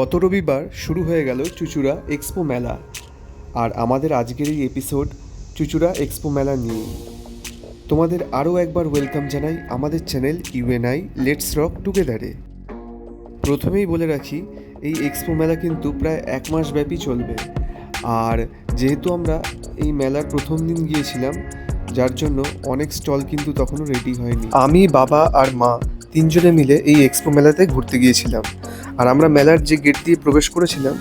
গত রবিবার শুরু হয়ে গেল চুচুড়া এক্সপো মেলা। আর আমাদের আজকের এই এপিসোড চুচুড়া এক্সপো মেলা নিয়ে তোমাদের আরও একবার ওয়েলকাম জানাই আমাদের চ্যানেল ইউএনআই লেটস রক টুগেদারে প্রথমেই বলে রাখি, এই এক্সপো মেলা কিন্তু প্রায় এক মাস ব্যাপী চলবে। আর যেহেতু আমরা এই মেলার প্রথম দিন গিয়েছিলাম, যার জন্য অনেক স্টল কিন্তু তখনও রেডি হয়নি। আমি, বাবা আর মা তিনজনে মিলে এই এক্সপো মেলাতে ঘুরতে গিয়েছিলাম। আর আমরা মেলার যে গেট দিয়ে প্রবেশ করেছিলাম,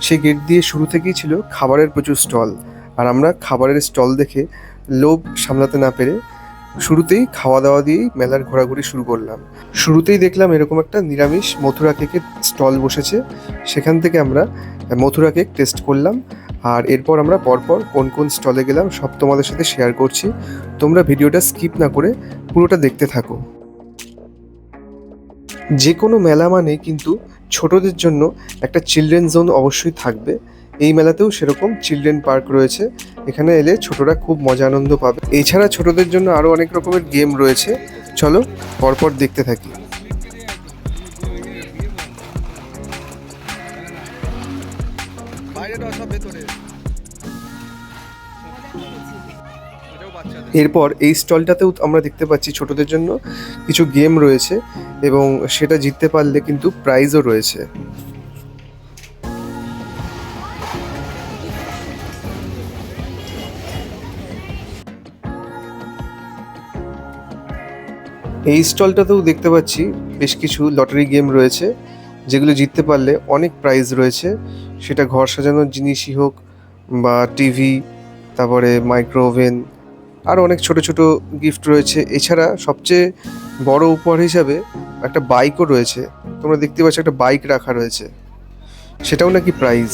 সেই গেট দিয়ে শুরু থেকেই ছিল খাবারের প্রচুর স্টল। আর আমরা খাবারের স্টল দেখে লোভ সামলাতে না পেরে শুরুতেই খাওয়া দাওয়া দিয়েই মেলার ঘোরাঘুরি শুরু করলাম। শুরুতেই দেখলাম এরকম একটা নিরামিষ মথুরা কেকের স্টল বসেছে। সেখান থেকে আমরা মথুরা কেক টেস্ট করলাম। আর এরপর আমরা পরপর কোন কোন স্টলে গেলাম সব তোমাদের সাথে শেয়ার করছি। তোমরা ভিডিওটা স্কিপ না করে পুরোটা দেখতে থাকো। যে কোনো মেলা মানে কিন্তু ছোটদের জন্য একটা চিলড্রেন জোন অবশ্যই থাকবে। এই মেলাতেও সেরকম চিলড্রেন পার্ক রয়েছে। এখানে এলে ছোটরা খুব মজা, আনন্দ পাবে। এছাড়া ছোটদের জন্য আরও অনেক রকমের গেম রয়েছে। চলো পরপর দেখতে থাকি। এরপর এই স্টলটাতেও আমরা দেখতে পাচ্ছি ছোটদের জন্য কিছু গেম রয়েছে এবং সেটা জিততে পারলে কিন্তু প্রাইজও রয়েছে। এই স্টলটাতেও দেখতে পাচ্ছি বেশ কিছু লটারি গেম রয়েছে, যেগুলো জিততে পারলে অনেক প্রাইজ রয়েছে। সেটা ঘর সাজানোর জিনিসই হোক বা টিভি তারপরে মাইক্রো ওভেন আর অনেক ছোট ছোট গিফট রয়েছে। এছাড়া সবচেয়ে বড় উপহার হিসাবে একটা বাইকও রয়েছে। তোমরা দেখতে পাচ্ছ একটা বাইক রাখা রয়েছে। সেটাও নাকি প্রাইজ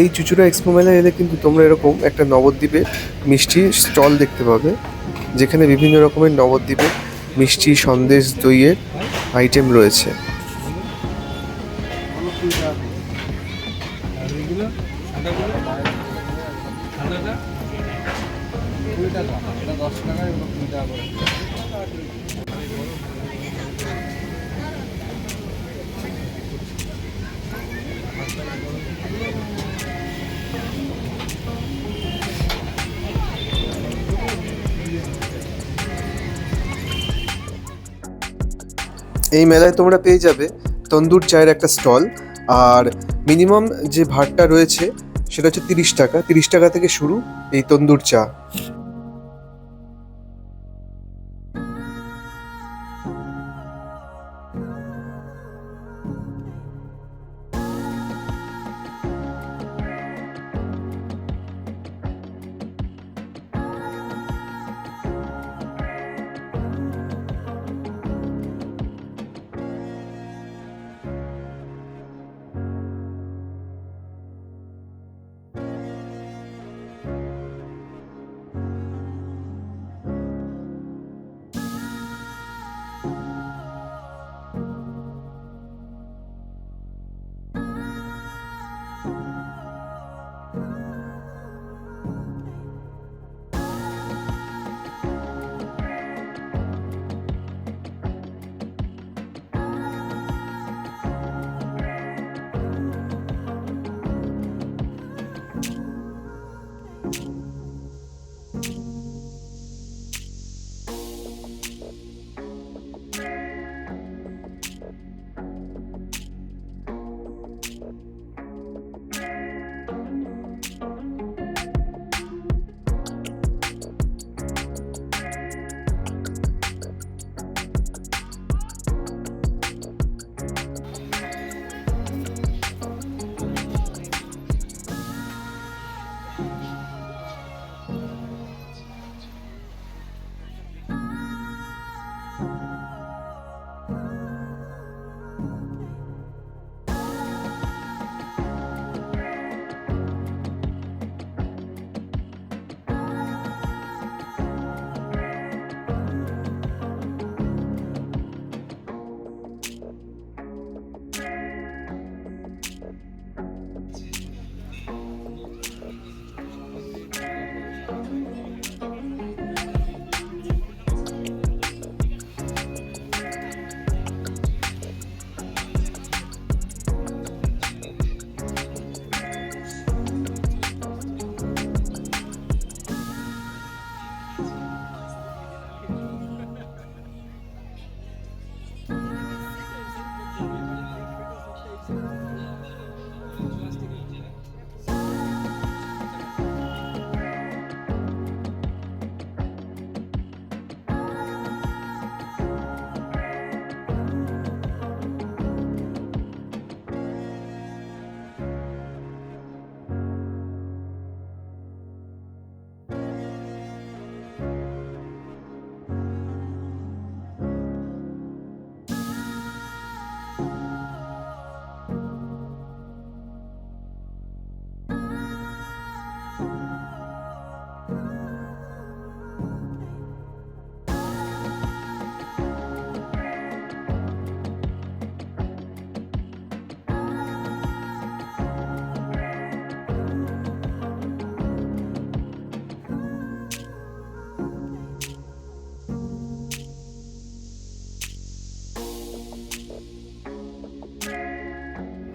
এই চুচুড়া এক্সপো মেলায় এলে কিন্তু তোমরা এরকম একটা নবদ্বীপে মিষ্টি স্টল দেখতে পাবে, যেখানে বিভিন্ন রকমের নবদ্বীপে মিষ্টি, সন্দেশ, দইয়ের আইটেম রয়েছে। এই মেলায় তোমরা পেয়ে যাবে তন্দুর চায়ের একটা স্টল, আর মিনিমাম যে ভাটটা রয়েছে সেটা হচ্ছে তিরিশ টাকা। তিরিশ টাকা থেকে শুরু এই তন্দুর চা।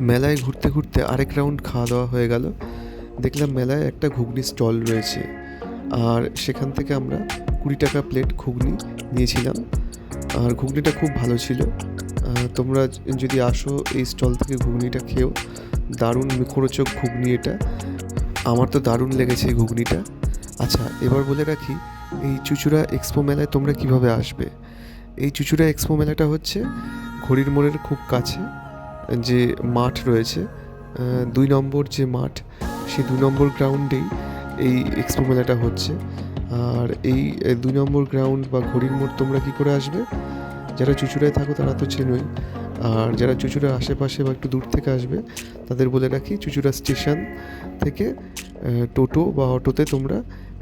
মেলায় ঘুরতে ঘুরতে আরেক রাউন্ড খাওয়া দাওয়া হয়ে গেল। দেখলাম মেলায় একটা ঘুগনি স্টল রয়েছে। আর সেখান থেকে আমরা কুড়ি টাকা প্লেট ঘুগনি নিয়েছিলাম। আর ঘুগনিটা খুব ভালো ছিল। তোমরা যদি আসো এই স্টল থেকে ঘুগনিটা খেও, দারুণ মুখরোচক ঘুগনি এটা। আমার তো দারুণ লেগেছে এই ঘুগনিটা। আচ্ছা এবার বলে রাখি, এই চুচুড়া এক্সপো মেলায় তোমরা কীভাবে আসবে? এই চুচুড়া এক্সপো মেলাটা হচ্ছে ঘড়ির মোড়ের খুব কাছে। যে মাঠ রয়েছে দুই নম্বর যে মাঠ, সেই দুই নম্বর গ্রাউন্ডেই এই এক্সপো মেলাটা হচ্ছে। আর এই দুই নম্বর গ্রাউন্ড বা ঘড়ির মোড় তোমরা কী করে আসবে? যারা চুচুড়ায় থাকো তারা তো চেনোই। আর যারা চুচুড়ার আশেপাশে বা একটু দূর থেকে আসবে, তাদের বলে রাখি চুচুড়া স্টেশন থেকে টোটো বা অটোতে তোমরা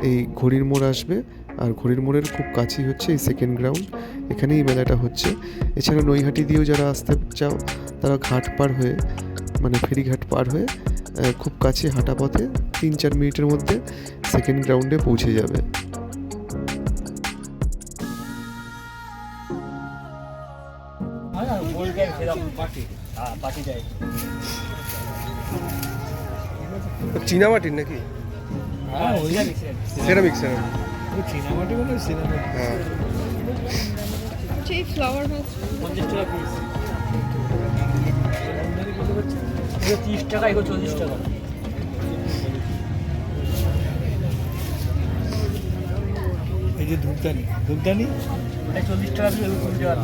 এই ঘড়ির মোড় আসবে। আর ঘড়ির মোড়ের খুব কাছেই হচ্ছে এই সেকেন্ড গ্রাউন্ড এখানেই মেলাটা হচ্ছে। এছাড়া নৈহাটি দিয়েও যারা আসতে চাও তারা ঘাট পার হয়ে মানে ফেরিঘাট পার হয়ে খুব কাছে হাঁটা পথে তিন চার মিনিটের মধ্যে সেকেন্ড গ্রাউন্ডে পৌঁছে যাবে। চীনামাটির নাকি? হ্যাঁ, সেরামিক সেরামিক বলে সিনেমা হ্যাঁ। ফ্লাওয়ার ভাস পঞ্চাশ টাকা পিস এটা তিরিশ টাকা এগুলো চল্লিশ টাকা। এই যে ধূপদানি ধূপদানি? এটা চল্লিশ টাকা পিস কুড়ি টাকা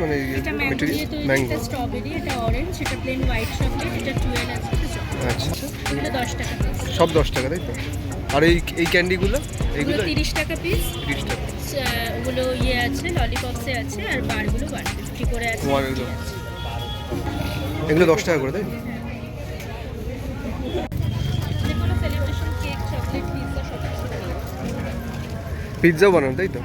মানে ম্যাঙ্গো দিয়ে তৈরি ম্যাঙ্গো এটা স্ট্রবেরি এটা অরেঞ্জ এটা প্লেন হোয়াইট চকলেট এটা টুয়েল আছে আচ্ছা। এগুলো দশ টাকা সব দশ টাকা তাই তো? আর এই এই ক্যান্ডিগুলো এইগুলো তিরিশ টাকা পিস তিরিশ টাকা। ওগুলো ইয়ে আছে ললিপপসে আছে আর বারগুলো বার ফিফটি করে আছে? এগুলো দশ টাকা করে তাই। পিৎজাও বানান তাই তো?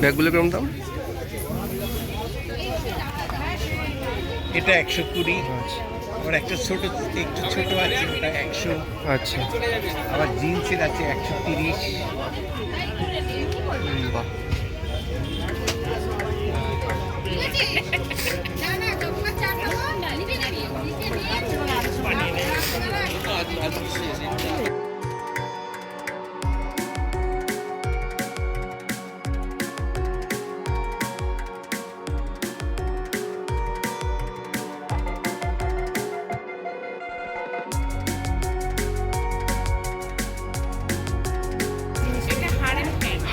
ব্যাগগুলো কেমন দাম? এটা একশো কুড়ি। আবার একটা ছোট একটু ছোট আছে ওটা একশো। আচ্ছা। আবার জিন্সের আছে একশো তিরিশ। বাহ।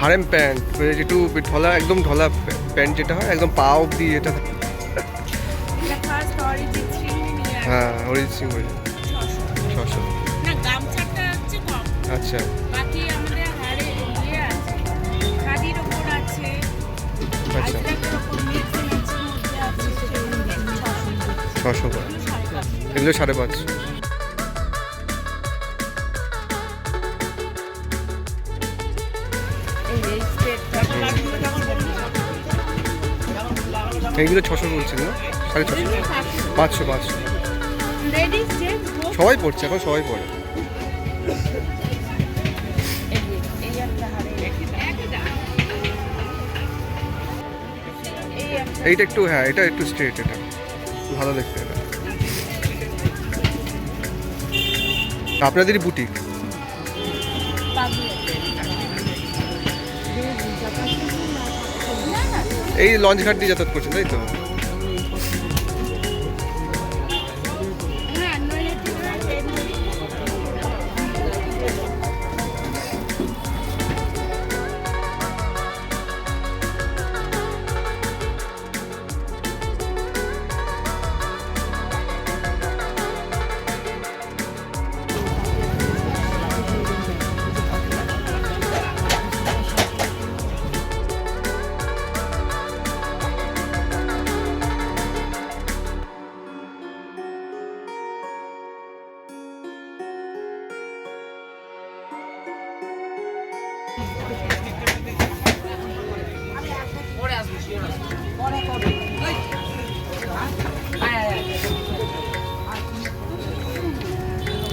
হারেম প্যান্ট মানে যেটু ঢলা একদম ঢলা প্যান্ট যেটা হয় একদম পা অব্দি আসে। হ্যাঁ অরিজিৎ সিং বলে। ছশো। আচ্ছা। ইয়ে আচ্ছা। ছশো। করে। এগুলো সাড়ে পাঁচশো। এইগুলো ছশো বলছিল না? সাড়ে ছশো। পাঁচশো পাঁচশো। সবাই পড়ছে এখন সবাই পড়ে। এইটা একটু হ্যাঁ এটা একটু স্ট্রেট এটা। ভালো দেখতে এটা। আপনাদেরই বুটিক এই লঞ্চ ঘাট দিয়ে যাতায়াত করছেন তাই তো?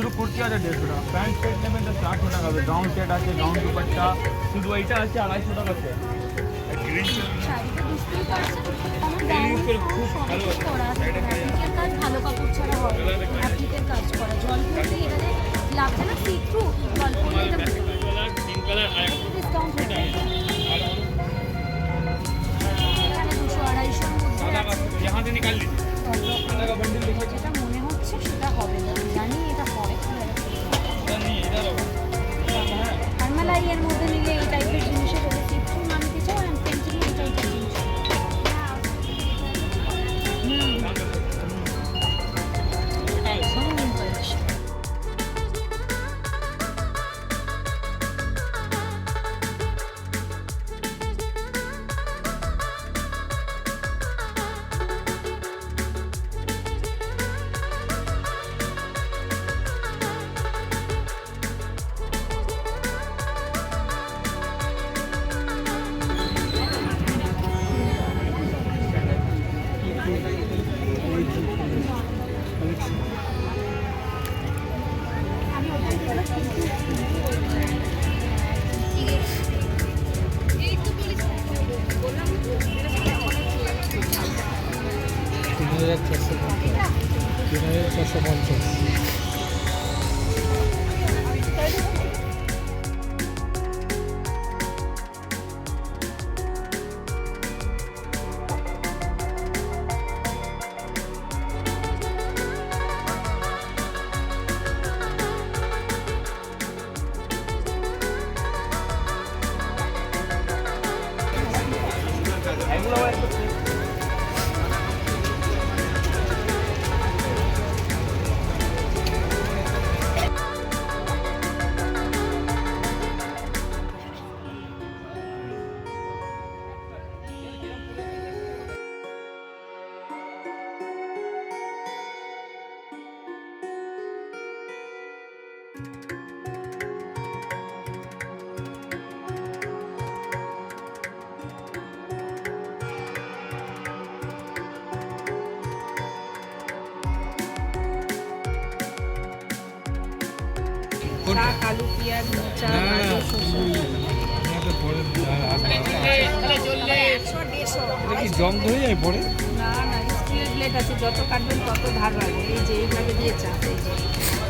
শুরু কুর্তি আছে দেড়শো টাকা। প্যান্ট সেট নেবেন তো চারশো টাকা হবে। গাউন সেট আছে গাউন দুপাট্টা। শুধু এইটা আছে আড়াইশো টাকা সেট কাজ করা। জল পড়লে এখানে লাগছে না সি থ্রু জল পড়লে এটা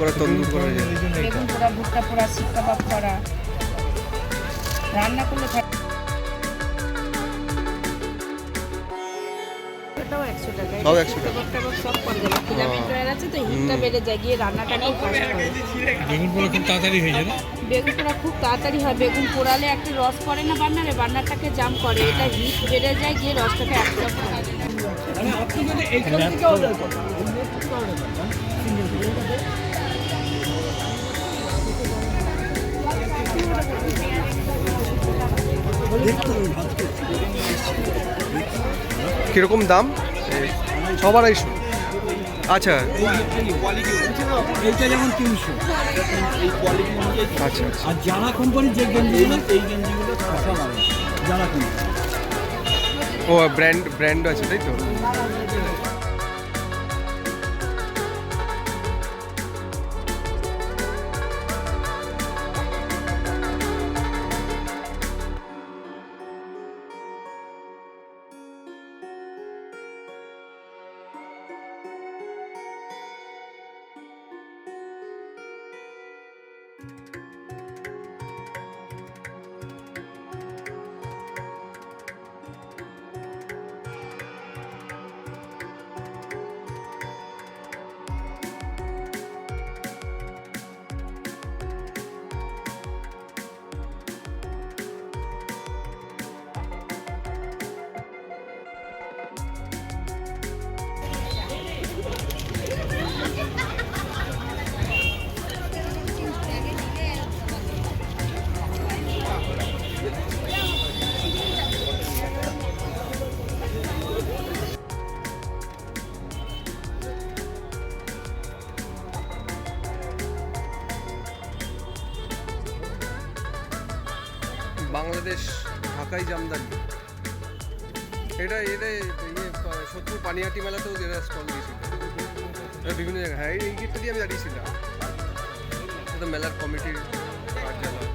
পুরো তন্দুর করা যায়। বেগুন পোড়া ভুট্টা পোড়া শিক কাবাব করা। রান্না করলে থাকে একশো টাকা। সব 100 টাকা? কাবাব টাবাব সব করে দেবে ফিলামেন্ট হয়ে গেছে তো হিটটা বেড়ে যায় গিয়ে রান্নাটাকেও বেগুন পোড়া খুব তাড়াতাড়ি হয়ে যায় বেগুন পোড়া খুব তাড়াতাড়ি হয়। বেগুন পোড়ালে একটা রস পড়ে না বান্নারে বান্নারটাকে জাম করে। এটা হিট বেড়ে যায় গিয়ে রসটাকে অ্যাবজর্ব কীরকম দাম? সব আড়াইশো আচ্ছা। এইটা যেমন তিনশো আচ্ছা আচ্ছা। আর যারা কোম্পানির যে গেঞ্জিগুলো এই গেঞ্জিগুলো যারা কোম্পানি ও ব্র্যান্ড ব্র্যান্ড আছে তাই তো? বাংলাদেশ ঢাকাই জামদানি। এটা এটা ইয়ে সত্তর পানিহাটি মেলাতেও এরা স্টল দিয়েছিল। বিভিন্ন জায়গায়। হ্যাঁ এই গেটটা দিয়ে আমি দাঁড়িয়েছিলাম। এটা মেলার কমিটির কার্যালয়।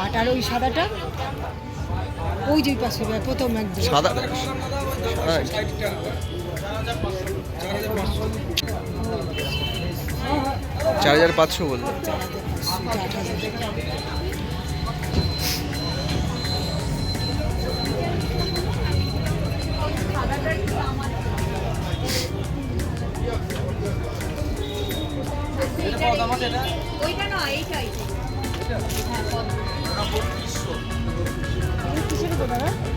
আট আর ওই সাদাটা। ওই ওই পাশে প্রথম একদম। সাদা। হ্যাঁ চার হাজার পাঁচশো বলল। ওইটা না এইটাই 드시기보다는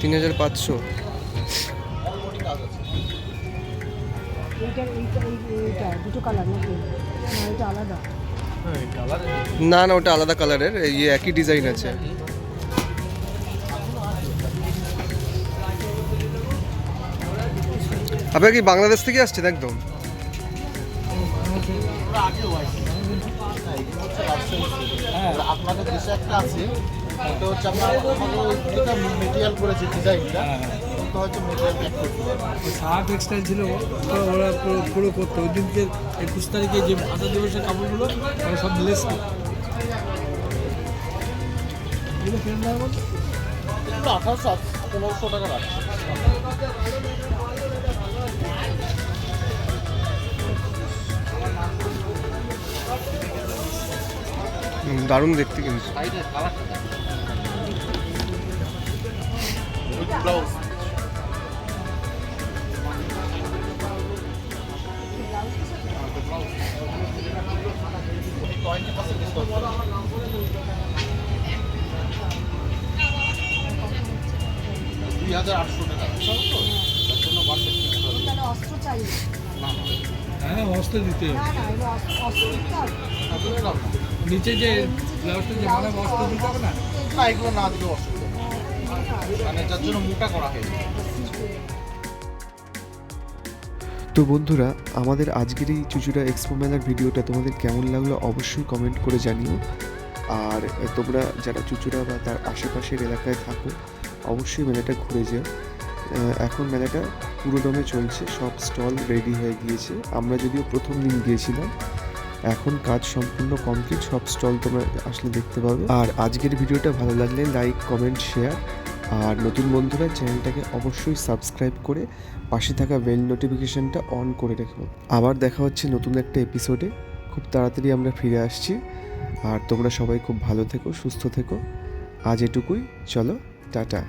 তিন হাজার পাঁচশো। না না ওটা আলাদা কালারের এই একই ডিজাইন আছে। আপনার কি বাংলাদেশ থেকে আসছেন একদম? হ্যাঁ আপনাদের দেশে একটা আছে। ওটা হচ্ছে আপনার যেটা মেটেরিয়াল করেছে ডিজাইনটা হচ্ছে মেটেরিয়াল প্যাক করতে সাহা টেক্সটাইল ছিল ওরা পুরো পুরো করতো। ওই দিনকে একুশ তারিখে যে ভাষা দিবসের কাপড়গুলো ওরা সব লেস এগুলো কিরম দাম আঠারোশো পনেরোশো টাকা দারুণ দেখতে কিন্তু। ব্লাউজ দুই হাজার আটশো টাকা তার জন্য মার্কেট তাহলে অস্ত্র চাই হ্যাঁ অস্ত্র দিতে হবে। না না অস্ত্র অস্ত্র দিতে নিচে যে ব্লাউজটা যে বানাবো অস্ত্র দিতে হবে না না এগুলো না অসুবিধা নেই। মানে যার জন্য মোটা করা হয়েছে। তো বন্ধুরা, আমাদের আজকের এই চুচুড়া এক্সপো মেলার ভিডিওটা তোমাদের কেমন লাগল অবশ্যই কমেন্ট করে জানিও। আর তোমরা যারা চুচুড়া বা তার আশেপাশের এলাকায় থাকো, অবশ্যই মেলাটা ঘুরে যেও। এখন মেলাটা পুরো দমে চলছে, সব স্টল রেডি হয়ে গিয়েছে। আমরা যদিও প্রথম দিন গিয়েছিলাম, এখন কাজ সম্পূর্ণ কমপ্লিট সব স্টল তোমরা আসলে দেখতে পাবে। আর আজকের ভিডিওটা ভালো লাগলে লাইক কমেন্ট শেয়ার আর নতুন বন্ধুরা চ্যানেলটাকে অবশ্যই সাবস্ক্রাইব করে পাশে থাকা বেল নোটিফিকেশানটা অন করে রেখো। আবার দেখা হচ্ছে নতুন একটা এপিসোডে খুব তাড়াতাড়ি আমরা ফিরে আসছি। আর তোমরা সবাই খুব ভালো থেকো, সুস্থ থেকো। আজ এটুকুই। চলো, টাটা।